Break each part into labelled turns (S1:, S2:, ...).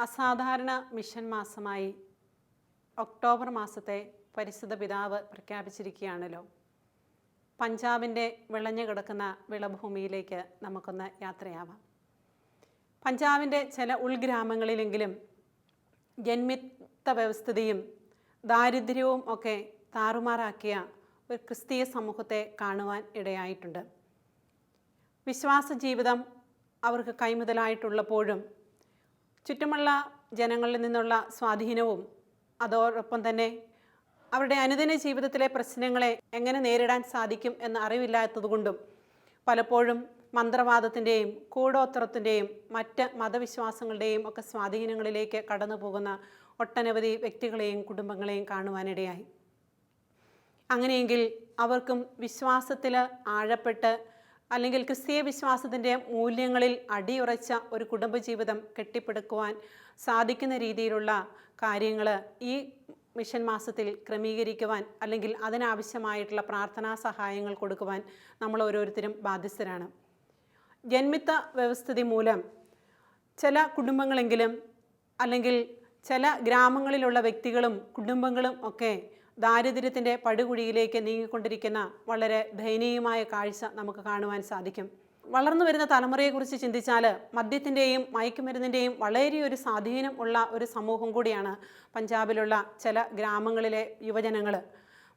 S1: അസാധാരണ മിഷൻ മാസമായി ഒക്ടോബർ മാസത്തെ പരിശുദ്ധ പിതാവ് പ്രഖ്യാപിച്ചിരിക്കുകയാണല്ലോ. പഞ്ചാബിന്റെ വിളഞ്ഞു കിടക്കുന്ന വിളഭൂമിയിലേക്ക് നമുക്കൊന്ന് യാത്രയാവാം. പഞ്ചാബിന്റെ ചില ഉൾഗ്രാമങ്ങളിലെങ്കിലും ജന്മിത്ത വ്യവസ്ഥിതിയും ദാരിദ്ര്യവും ഒക്കെ താറുമാറാക്കിയ ഒരു ക്രിസ്തീയ സമൂഹത്തെ കാണുവാൻ ഇടയായിട്ടുണ്ട്. വിശ്വാസ ജീവിതം അവർക്ക് കൈമുതലായിട്ടുള്ളപ്പോഴും ചുറ്റുമുള്ള ജനങ്ങളിൽ നിന്നുള്ള സ്വാധീനവും അതോടൊപ്പം തന്നെ അവരുടെ അനുദിന ജീവിതത്തിലെ പ്രശ്നങ്ങളെ എങ്ങനെ നേരിടാൻ സാധിക്കും എന്ന് അറിവില്ലാത്തതുകൊണ്ടും പലപ്പോഴും മന്ത്രവാദത്തിന്റെയും കൂടോത്രത്തിന്റെയും മറ്റ് മതവിശ്വാസങ്ങളുടെയും ഒക്കെ സ്വാധീനങ്ങളിലേക്ക് കടന്നു പോകുന്ന ഒട്ടനവധി വ്യക്തികളെയും കുടുംബങ്ങളെയും കാണുവാനിടയായി. അങ്ങനെയെങ്കിൽ അവർക്കും വിശ്വാസത്തിൽ ആഴപ്പെട്ട് അല്ലെങ്കിൽ ക്രിസ്തീയ വിശ്വാസത്തിന്റെ മൂല്യങ്ങളിൽ അടിയുറച്ച ഒരു കുടുംബജീവിതം കെട്ടിപ്പടുക്കുവാൻ സാധിക്കുന്ന രീതിയിലുള്ള കാര്യങ്ങൾ ഈ മിഷൻ മാസത്തിൽ ക്രമീകരിക്കുവാൻ അല്ലെങ്കിൽ അതിനാവശ്യമായിട്ടുള്ള പ്രാർത്ഥനാ സഹായങ്ങൾ കൊടുക്കുവാൻ നമ്മൾ ഓരോരുത്തരും ബാധ്യസ്ഥരാണ്. ജന്മിത്ത വ്യവസ്ഥിതി മൂലം ചില കുടുംബങ്ങളെങ്കിലും അല്ലെങ്കിൽ ചില ഗ്രാമങ്ങളിലുള്ള വ്യക്തികളും കുടുംബങ്ങളും ഒക്കെ ദാരിദ്ര്യത്തിന്റെ പടുകുഴിയിലേക്ക് നീങ്ങിക്കൊണ്ടിരിക്കുന്ന വളരെ ദയനീയമായ കാഴ്ച നമുക്ക് കാണുവാൻ സാധിക്കും. വളർന്നു വരുന്ന തലമുറയെക്കുറിച്ച് ചിന്തിച്ചാൽ മദ്യത്തിന്റെയും മയക്കുമരുന്നിന്റെയും വളരെ ഒരു സ്വാധീനം ഉള്ള ഒരു സമൂഹം കൂടിയാണ് പഞ്ചാബിലുള്ള ചില ഗ്രാമങ്ങളിലെ യുവജനങ്ങൾ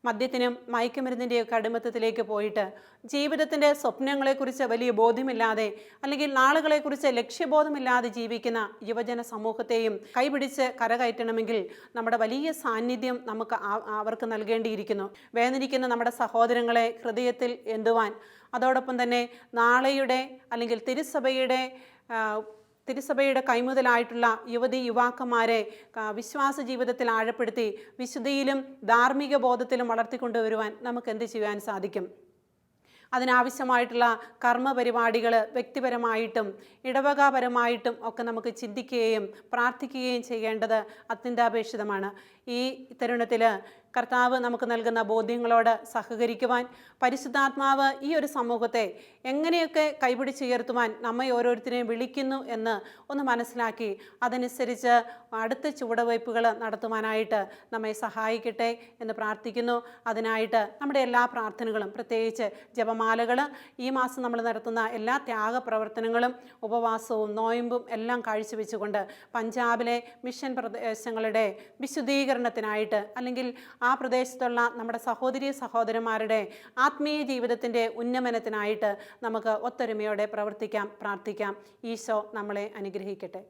S1: മദ്യത്തിനും മയക്കുമരുന്നിന്റെയൊക്കെ അടിമത്തത്തിലേക്ക് പോയിട്ട് ജീവിതത്തിന്റെ സ്വപ്നങ്ങളെക്കുറിച്ച് വലിയ ബോധ്യമില്ലാതെ അല്ലെങ്കിൽ നാളുകളെക്കുറിച്ച് ലക്ഷ്യബോധമില്ലാതെ ജീവിക്കുന്ന യുവജന സമൂഹത്തെയും കൈപിടിച്ച് കരകയറ്റണമെങ്കിൽ നമ്മുടെ വലിയ സാന്നിധ്യം നമുക്ക് അവർക്ക് നൽകേണ്ടിയിരിക്കുന്നു. വേദനിക്കുന്ന നമ്മുടെ സഹോദരങ്ങളെ ഹൃദയത്തിൽ എന്തുവാൻ? അതോടൊപ്പം തന്നെ നാളെയുടെ അല്ലെങ്കിൽ തിരുസഭയുടെ തിരുസഭയുടെ കൈമുതലായിട്ടുള്ള യുവതി യുവാക്കന്മാരെ വിശ്വാസ ജീവിതത്തിൽ ആഴപ്പെടുത്തി വിശുദ്ധിയിലും ധാർമ്മിക ബോധത്തിലും വളർത്തിക്കൊണ്ടുവരുവാൻ നമുക്ക് എന്ത് ചെയ്യാൻ സാധിക്കും? അതിനാവശ്യമായിട്ടുള്ള കർമ്മ പരിപാടികൾ വ്യക്തിപരമായിട്ടും ഇടവകാപരമായിട്ടും ഒക്കെ നമുക്ക് ചിന്തിക്കുകയും പ്രാർത്ഥിക്കുകയും ചെയ്യേണ്ടത് അത്യന്താപേക്ഷിതമാണ്. ഈ തരുണത്തിൽ കർത്താവ് നമുക്ക് നൽകുന്ന ബോധ്യങ്ങളോട് സഹകരിക്കുവാൻ പരിശുദ്ധാത്മാവ് ഈ ഒരു സമൂഹത്തെ എങ്ങനെയൊക്കെ കൈപിടിച്ചുയർത്തുവാൻ നമ്മെ ഓരോരുത്തരെയും വിളിക്കുന്നു എന്ന് ഒന്ന് മനസ്സിലാക്കി അതനുസരിച്ച് അടുത്ത ചുവടുവയ്പ്പുകൾ നടത്തുവാനായിട്ട് നമ്മെ സഹായിക്കട്ടെ എന്ന് പ്രാർത്ഥിക്കുന്നു. അതിനായിട്ട് നമ്മുടെ എല്ലാ പ്രാർത്ഥനകളും പ്രത്യേകിച്ച് ജപമാലകൾ ഈ മാസം നമ്മൾ നടത്തുന്ന എല്ലാ ത്യാഗ പ്രവർത്തനങ്ങളും ഉപവാസവും നോയമ്പും എല്ലാം കാഴ്ചവെച്ചുകൊണ്ട് പഞ്ചാബിലെ മിഷൻ പ്രദേശങ്ങളുടെ വിശുദ്ധീകരണത്തിനായിട്ട് അല്ലെങ്കിൽ പ്രദേശത്തുള്ള നമ്മുടെ സഹോദരി സഹോദരന്മാരുടെ ആത്മീയ ജീവിതത്തിന്റെ ഉന്നമനത്തിനായിട്ട് നമുക്ക് ഒത്തൊരുമയോടെ പ്രവർത്തിക്കാം പ്രാർത്ഥിക്കാം. ഈശോ നമ്മളെ അനുഗ്രഹിക്കട്ടെ.